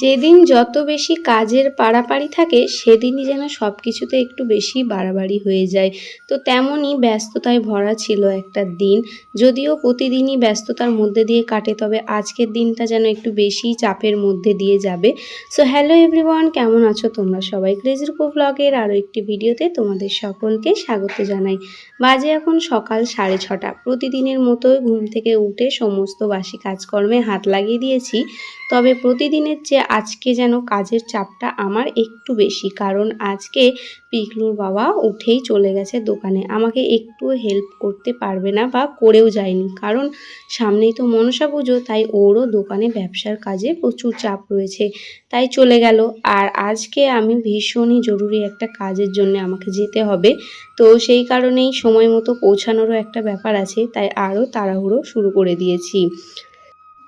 যেদিন যত বেশি কাজের পাড়াপাড়ি থাকে, সেদিনই যেন সব কিছুতে একটু বেশি বাড়াবাড়ি হয়ে যায়। তো তেমনই ব্যস্ততায় ভরা ছিল একটা দিন। যদিও প্রতিদিনই ব্যস্ততার মধ্যে দিয়ে কাটে, তবে আজকের দিনটা যেন একটু বেশি চাপের মধ্যে দিয়ে যাবে। সো হ্যালো এভরিওয়ান কেমন আছো তোমরা সবাই? ক্রেজির কো ব্লগের আরও একটি ভিডিওতে তোমাদের সকলকে স্বাগত জানাই। বাজে এখন সকাল সাড়ে ছটা। প্রতিদিনের মতোই ঘুম থেকে উঠে সমস্ত বাসি কাজকর্মে হাত লাগিয়ে দিয়েছি। তবে প্রতিদিনের চেয়ে আজকে যেন কাজের চাপটা আমার একটু বেশি, কারণ আজকে পিকলুর বাবা উঠেই চলে গেছে দোকানে। আমাকে একটু হেল্প করতে পারবে না বা করেও যায়নি, কারণ সামনেই তো মনসা পুজো, তাই ওরও দোকানে ব্যবসার কাজে প্রচুর চাপ রয়েছে, তাই চলে গেল। আর আজকে আমি ভীষণই জরুরি একটা কাজের জন্য আমাকে যেতে হবে, তো সেই কারণেই সময় মতো পৌঁছানোরও একটা ব্যাপার আছে, তাই আরও তাড়াহুড়ো শুরু করে দিয়েছি।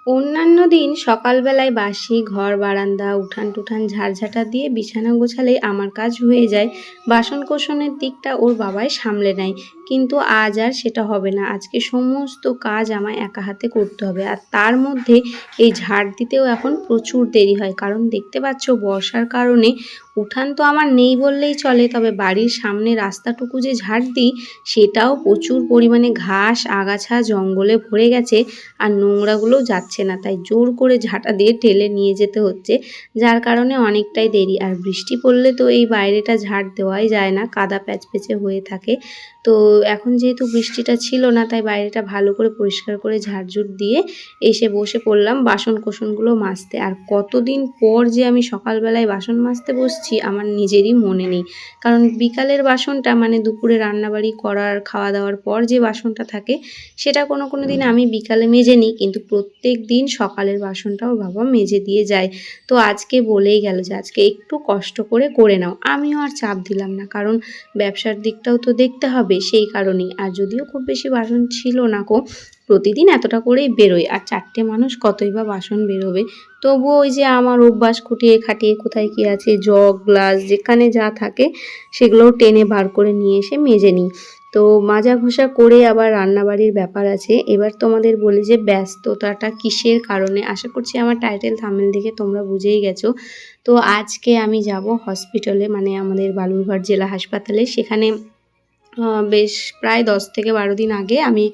অন্যান্য দিন সকালবেলায় বাসি, ঘর, বারান্দা উঠান টুঠান ঝাড়ঝাটা দিয়ে বিছানা গোছালেই আমার কাজ হয়ে যায়। বাসন কোষণের দিকটা ওর বাবাই সামলে নেয়। কিন্তু আজ আর সেটা হবে না। আজকে সমস্ত কাজ আমায় একা হাতে করতে হবে। আর তার মধ্যে এই ঝাড় দিতেও এখন প্রচুর দেরি হয়। কারণ দেখতে পাচ্ছ বর্ষার কারণে উঠান তো আমার নেই বললেই চলে। তবে বাড়ির সামনে রাস্তাটুকু যে ঝাড় দিই, সেটাও প্রচুর পরিমাণে ঘাস, আগাছা, জঙ্গলে ভরে গেছে আর নোংরাগুলো যাচ্ছে না। তাই জোর করে ঝাঁটা দিয়ে ঠেলে নিয়ে যেতে হচ্ছে, যার কারণে অনেকটাই দেরি। আর বৃষ্টি পড়লে তো এই বাইরেটা ঝাড় দেওয়াই যায় না, কাদা প্যাচপেচে হয়ে থাকে। তো এখন যেহেতু বৃষ্টিটা ছিল না, তাই বাইরেটা ভালো করে পরিষ্কার করে ঝাড়ঝুট দিয়ে এসে বসে পড়লাম বাসন কোসনগুলো মাজতে। আর কতদিন পর যে আমি সকালবেলায় বাসন মাজতে বসছি আমার নিজেরই মনে নেই। কারণ বিকালের বাসনটা মানে দুপুরে রান্নাবাড়ি করার খাওয়া দাওয়ার পর যে বাসনটা থাকে, সেটা কোনো কোনো দিন আমি বিকালে মেজে নিই, কিন্তু প্রত্যেক দিন সকালের বাসনটাও বাবা মেজে দিয়ে যায়। তো আজকে বলেই গেল যে আজকে একটু কষ্ট করে করে নাও। আমিও আর চাপ দিলাম না, কারণ ব্যবসার দিকটাও তো দেখতে হবে, সেই কারণেই। আর যদিও খুব বেশি বাসন ছিল না কো প্রতিদিন এতটা করেই বেরোয় আর চারটে মানুষ কতই বা বাসন বেরোবে? তবুও ওই যে আমার অভ্যাস খুঁটিয়ে খাটিয়ে কোথায় কী আছে, জগ, গ্লাস, যেখানে যা থাকে, সেগুলোও টেনে বার করে নিয়ে এসে মেজে নিই। তো মাজা ঘষা করে আবার রান্নাবাড়ির ব্যাপার আছে। এবার তোমাদের বলি যে ব্যস্ততাটা কিসের কারণে? আশা করছি আমার টাইটেল থামেল দেখে তোমরা বুঝেই গেছো। তো আজকে আমি যাব হসপিটালে মানে আমাদের বালুরঘাট জেলা হাসপাতালে। সেখানে বেশ প্রায় দশ থেকে বারো দিন আগে আমি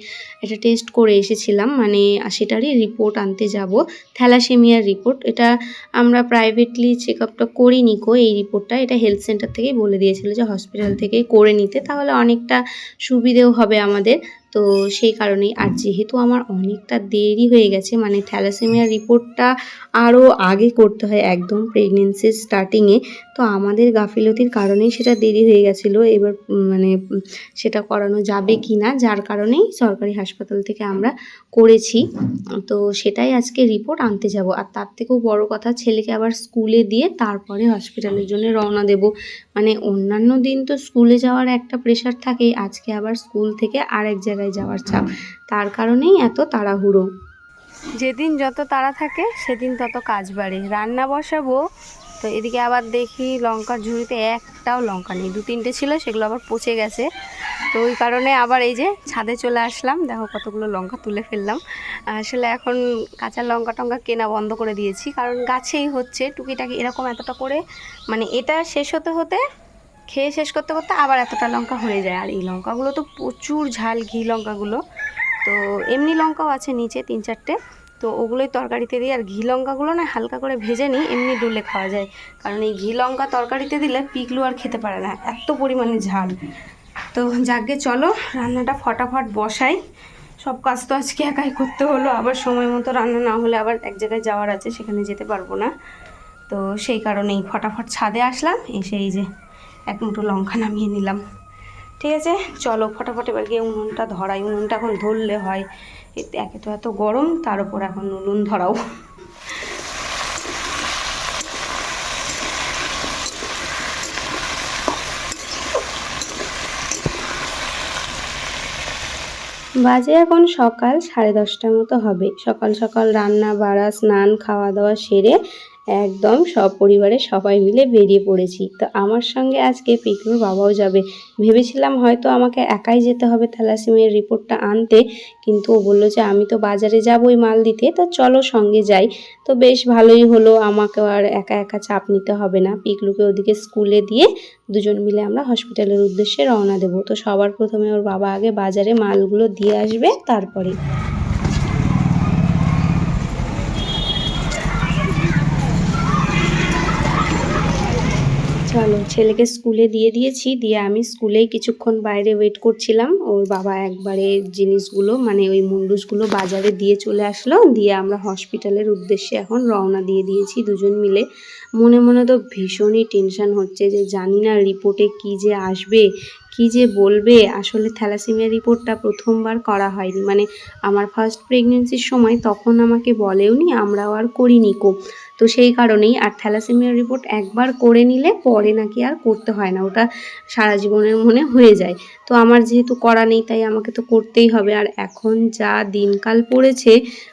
এটা টেস্ট করে এসেছিলাম। মানে সেটারই রিপোর্ট আনতে যাব। থ্যালাসেমিয়ার রিপোর্ট এটা আমরা প্রাইভেটলি চেক আপটা করিনি কো এই রিপোর্টটা এটা হেলথ সেন্টার থেকেই বলে দিয়েছিল যে হসপিটাল থেকে করে নিতে। তাহলে অনেকটা সুবিধেও হবে আমাদের। তো সেই কারণেই আর যেহেতু আমার অনেকটা দেরি হয়ে গেছে মানে থ্যালাসেমিয়ার রিপোর্টটা আরও আগে করতে হয় একদম প্রেগনেন্সির স্টার্টিংয়ে তো আমাদের গাফিলতির কারণেই সেটা দেরি হয়ে গেছিল। এবার মানে সেটা করানো যাবে কি না যার কারণেই সরকারি হাসপাতাল থেকে আমরা করেছি। তো সেটাই আজকে রিপোর্ট আনতে যাব। আর তার থেকেও বড় কথা ছেলেকে আবার স্কুলে দিয়ে তারপরে হসপিটালের জন্য রওনা দেব। মানে অন্যান্য দিন তো স্কুলে যাওয়ার একটা প্রেশার থাকেই, আজকে আবার স্কুল থেকে আরেক জায়গায় যাওয়ার চাপ। তার কারণেই এত তাড়াহুড়ো। যেদিন যত তাড়া থাকে, সেদিন তত কাজ বাড়ে। রান্না বসাবো, তো এদিকে আবার দেখি লঙ্কার ঝুড়িতে একটাও লঙ্কা নেই। দু তিনটে ছিল, সেগুলো আবার পচে গেছে। তো ওই কারণে আবার এই যে ছাদে চলে আসলাম। দেখো কতগুলো লঙ্কা তুলে ফেললাম। আসলে এখন কাঁচা লঙ্কা টঙ্কা কেনা বন্ধ করে দিয়েছি। কারণ গাছেই হচ্ছে, টুকিটাকি এরকম এতটা করে মানে এটা শেষ হতে হতে, খেয়ে শেষ করতে করতে আবার এতটা লঙ্কা হয়ে যায়। আর এই লঙ্কাগুলো তো প্রচুর ঝাল, ঘি লঙ্কাগুলো। তো এমনি লঙ্কাও আছে নিচে তিন চারটে। তো ওগুলোই তরকারিতে দিই। আর ঘি লঙ্কাগুলো না হালকা করে ভেজে নিই, এমনি ডুলে খাওয়া যায়। কারণ এই ঘি লঙ্কা তরকারিতে দিলে পিকলু আর খেতে পারে না। এত পরিমাণে ঝাল। তো যাকে চলো, রান্নাটা ফটাফট বসাই। সব কাজ তো আজকে একাই করতে হলো, আবার সময় মতো রান্না না হলে আবার এক জায়গায় যাওয়ার আছে, সেখানে যেতে পারব না। তো সেই কারণেই ফটাফট ছাদে আসলাম, এসে এই যে এক মুঠো লঙ্কা নামিয়ে নিলাম। ঠিক আছে, চলো ফটাফট এবার গিয়ে উনুনটা ধরাই, উনুনটা এখন ধরলে হয় একে তো এত গরম, তার উপর এখন উনুন ধরাও। বাজে এখন সকাল সাড়ে দশটার মতো হবে। সকাল সকাল রান্না, বাড়া, স্নান, খাওয়া দাওয়া সেরে একদম সব পরিবারের সবাই মিলে বেরিয়ে পড়েছি। তো আমার সঙ্গে আজকে পিকলুর বাবাও যাবে। ভেবেছিলাম হয়তো আমাকে একাই যেতে হবে থ্যালাসেমিয়ার রিপোর্টটা আনতে, কিন্তু ও বলল যে আমি তো বাজারে যাবই মাল দিতে, তো চলো সঙ্গে যাই। তো বেশ ভালোই হলো আমাকে আর একা একা চাপ নিতে হবে না। পিকলুকে ওদিকে স্কুলে দিয়ে দুজন মিলে আমরা হসপিটালের উদ্দেশ্যে রওনা দেবো। তো সবার প্রথমে ওর বাবা আগে বাজারে মালগুলো দিয়ে আসবে, তারপরে চলো, ছেলেকে স্কুলে দিয়ে দিয়েছি, দিয়ে আমি স্কুলেই কিছুক্ষণ বাইরে ওয়েট করছিলাম। ওর বাবা একবারে জিনিসগুলো মানে ওই মুন্ডুসগুলো বাজারে দিয়ে চলে আসলো, দিয়ে আমরা হসপিটালের উদ্দেশ্যে এখন রওনা দিয়ে দিয়েছি দুজন মিলে। মনে মনে তো ভীষণই টেনশন হচ্ছে যে জানি না রিপোর্টে কি যে আসবে কি যে বলবে? আসলে থ্যালাসেমিয়া রিপোর্টটা প্রথমবার করা হয়নি। মানে আমার ফার্স্ট প্রেগনেন্সির সময় তখন আমাকে বলেওনি, আমরাও আর করিনি কো। তো সেই কারণেই আর থ্যালাসেমিয়ার রিপোর্ট একবার করে নিলে পরে নাকি আর করতে হয় না। ওটা সারা জীবনের মনে হয়ে যায়। তো আমার যেহেতু করা নেই, তাই আমাকে তো করতেই হবে। আর এখন যা দিনকাল পড়েছে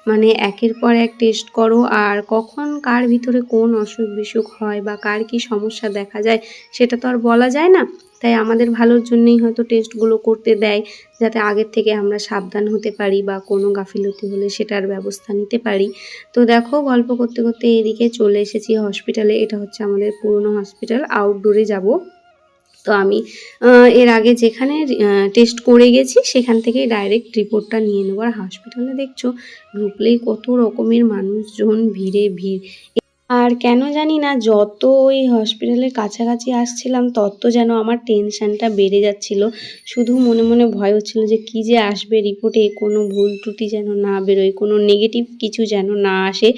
মানে একের পর এক টেস্ট করো। আর কখন কার ভিতরে কোন অসুখ বিসুখ হয় বা কার কি সমস্যা দেখা যায়, সেটা তো আর বলা যায় না। তাই আমাদের ভালোর জন্যই হয়তো টেস্টগুলো করতে দেয়, যাতে আগের থেকে আমরা সাবধান হতে পারি বা কোনো গাফিলতি হলে সেটার ব্যবস্থা নিতে পারি। তো দেখো, গল্প করতে করতে এদিকে চলে এসেছি হসপিটালে এটা হচ্ছে আমাদের পুরনো হসপিটাল আউটডোরে যাব। তো আমি এর আগে যেখানে টেস্ট করে গেছি, সেখান থেকেই ডাইরেক্ট রিপোর্টটা নিয়ে নেব। আর হসপিটালে দেখছ, ঢুকলেই কত রকমের মানুষজন, ভিড়ে ভিড়। আর কেন জানি না, যত ওই হসপিটালের কাছাকাছি আসছিলাম, তত যেন আমার টেনশানটা বেড়ে যাচ্ছিল। শুধু মনে মনে ভয় হচ্ছিল যে কি যে আসবে রিপোর্টে কোনো ভুল ত্রুটি যেন না বেরোয়, কোনো নেগেটিভ কিছু যেন না আসে,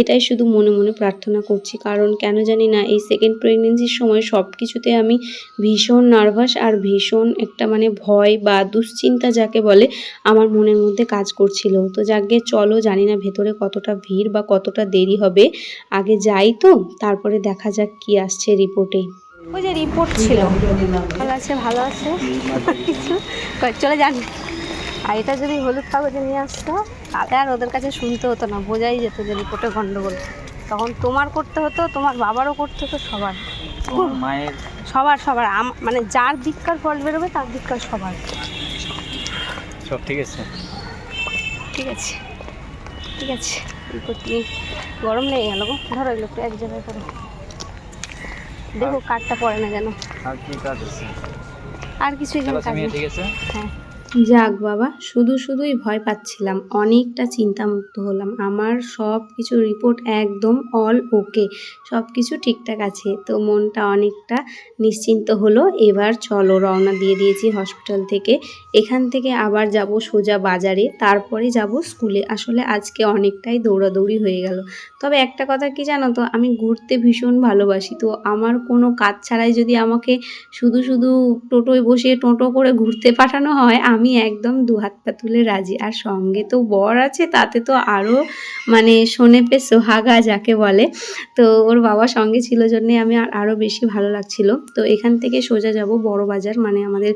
এটাই শুধু মনে মনে প্রার্থনা করছি। কারণ কেন জানি না, এই সেকেন্ড প্রেগনেন্সির সময় সব কিছুতে আমি ভীষণ নার্ভাস আর ভীষণ একটা মানে ভয় বা দুশ্চিন্তা যাকে বলে, আমার মনের মধ্যে কাজ করছিল। তো যাকে চলো জানি না ভেতরে কতটা ভিড় বা কতটা দেরি হবে। আগে যাই তো তারপরে দেখা যাক কি আসছে রিপোর্টে। ওই যে রিপোর্ট ছিল। ভালো আছে ভালো আছে। কিছু চলে যান। আর এটা যদি হলুদ কাগজে নিয়ে আসতো তাহলে আর ওদের কাছে শুনতে হতো না বোঝাই যেত যে রিপোর্টে গন্ডগোল। তখন তোমার করতে হতো তোমার বাবারও করতে হতো সবার। মায়ের সবার সবার। মানে যার দিককার ফল বেরোবে তার দিককার সবার। সব ঠিক আছে? ঠিক আছে। ঠিক আছে। রিপোর্ট করছি? গরম লেগে গেল গো। ধরো এগুলো একটু এক জায়গায় করো। দেখো কাঠটা পড়ে না যেন। আর কি কাজ আছে? আর কিছু এখানে কাজ হ্যাঁ। যাক বাবা, শুধু শুধুই ভয় পাচ্ছিলাম, অনেকটা চিন্তামুক্ত হলাম। আমার সব কিছু রিপোর্ট একদম অল ওকে সব কিছু ঠিকঠাক আছে। তো মনটা অনেকটা নিশ্চিন্ত হলো, এবার চলো রওনা দিয়ে দিয়েছি হসপিটাল থেকে। এখান থেকে আবার যাব সোজা বাজারে, তারপরে যাব স্কুলে আসলে আজকে অনেকটাই দৌড়াদৌড়ি হয়ে গেল। তবে একটা কথা কি জানো তো, আমি ঘুরতে ভীষণ ভালোবাসি। তো আমার কোনো কাজ ছাড়াই যদি আমাকে শুধু শুধু টোটোয় বসিয়ে টোটো করে ঘুরতে পাঠানো হয়, আমি একদম দু হাত পা তুলে রাজি। আর সঙ্গে তো বর আছে, তাতে তো আরও মানে শোনে পে সোহাগা যাকে বলে। তো ওর বাবা সঙ্গে ছিল জন্যে আমি আর- আরও বেশি ভালো লাগছিল। তো এখান থেকে সোজা যাব বড় বাজার মানে আমাদের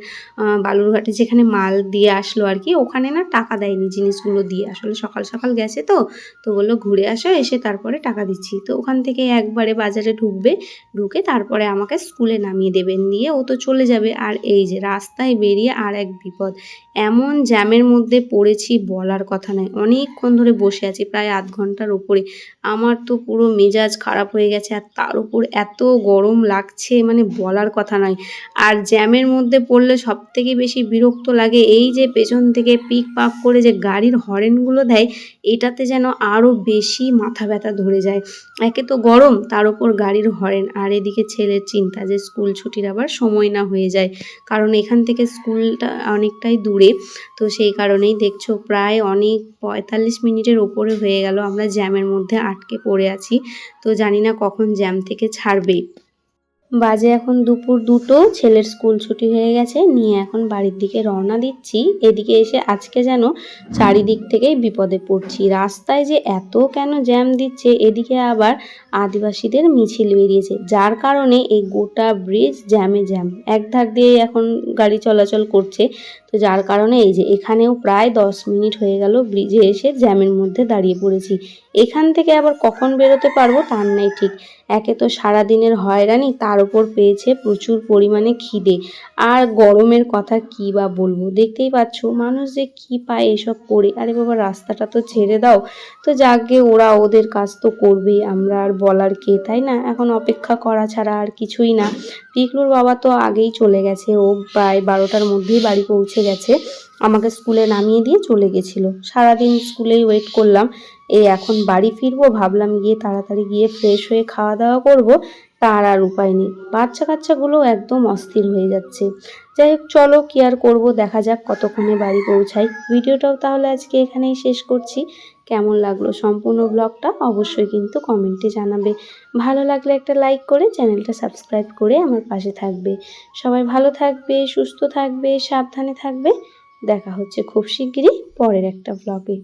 বালুরঘাটে যেখানে মাল দিয়ে আসলো আর কি, ওখানে না টাকা দেয়নি জিনিসগুলো দিয়ে। আসলে সকাল সকাল গেছে তো তো বলল ঘুরে আসো, এসে তারপরে টাকা দিচ্ছি। তো ওখান থেকে একবারে বাজারে ঢুকবে, ঢুকে তারপরে আমাকে স্কুলে নামিয়ে দেবেন। দিয়ে ও তো চলে যাবে। আর এই যে রাস্তায় বেরিয়ে আর এক বিপদ। এমন জ্যামের মধ্যে পড়েছি বলার কথা নয়। অনেকক্ষণ ধরে বসে আছি, প্রায় আধ ঘণ্টার উপরে। আমার তো পুরো মেজাজ খারাপ হয়ে গেছে আর তার উপর এত গরম লাগছে মানে বলার কথা নয়। আর জ্যামের মধ্যে পড়লে সব থেকে বেশি বিরক্ত লাগে এই যে পেছন থেকে পিক পাক করে যে গাড়ির হরেনগুলো দেয়, এটাতে যেন আরও বেশি মাথা ব্যথা ধরে যায়। একে তো গরম, তার উপর গাড়ির হরেন। আর এদিকে ছেলের চিন্তা যে স্কুল ছুটির আবার সময় না হয়ে যায়। কারণ এখান থেকে স্কুলটা অনেকটাই দূরে। তো সেই কারণেই দেখছ প্রায় অনেক পঁয়তাল্লিশ মিনিটের ওপরে হয়ে গেল আমরা জ্যামের মধ্যে আটকে পড়ে আছি। তো জানি না কখন জ্যাম থেকে ছাড়বে বাজে এখন দুপুর দুটো, ছেলের স্কুল ছুটি হয়ে গেছে, নিয়ে এখন বাড়ির দিকে রওনা দিচ্ছি। এদিকে এসে আজকে যেন চারিদিক থেকেই বিপদে পড়ছি। রাস্তায় যে এত কেন জ্যাম দিচ্ছে, এদিকে আবার আদিবাসীদের মিছিল বেরিয়েছে, যার কারণে এই গোটা ব্রিজ জ্যামে জ্যাম। এক ধার দিয়ে এখন গাড়ি চলাচল করছে, তো যার কারণে এই যে এখানেও প্রায় দশ মিনিট হয়ে গেল ব্রিজে এসে জ্যামের মধ্যে দাঁড়িয়ে পড়েছি। এখান থেকে আবার কখন বেরোতে পারব তার নাই ঠিক। একে তো সারাদিনের হয়রানি, তার উপর পেয়েছে প্রচুর পরিমাণে খিদে। আর গরমের কথা কি বা বলব? দেখতেই পাচ্ছ, মানুষ যে কি পায় এসব করে। আরে বাবা, রাস্তাটা তো ছেড়ে দাও। তো যাকে ওরা ওদের কাজ তো করবেই আমরা আর বলার কে, তাই না? এখন অপেক্ষা করা ছাড়া আর কিছুই না। পিকলুর বাবা তো আগেই চলে গেছে, ও প্রায় বারোটার মধ্যেই বাড়ি পৌঁছে গেছে। আমাকে স্কুলে নামিয়ে দিয়ে চলে গেছিল। সারাদিন স্কুলেই ওয়েট করলাম। এই এখন বাড়ি ফিরবো, ভাবলাম গিয়ে তাড়াতাড়ি গিয়ে ফ্রেশ হয়ে খাওয়া দাওয়া করব, তার আর উপায় নেই। বাচ্চা কাচ্চাগুলো একদম অস্থির হয়ে যাচ্ছে। যাই হোক, চলো কি আর করব, দেখা যাক কতক্ষণে বাড়ি পৌঁছাই। ভিডিওটাও তাহলে আজকে এখানেই শেষ করছি। কেমন লাগল সম্পূর্ণ ব্লগটা অবশ্যই কিন্তু কমেন্টে জানাবে। ভালো লাগলে একটা লাইক করে চ্যানেলটা সাবস্ক্রাইব করে আমার পাশে থাকবে। সবাই ভালো থাকবে, সুস্থ থাকবে, সাবধানে থাকবে। দেখা হচ্ছে খুব শিগগিরই পরের একটা ব্লগে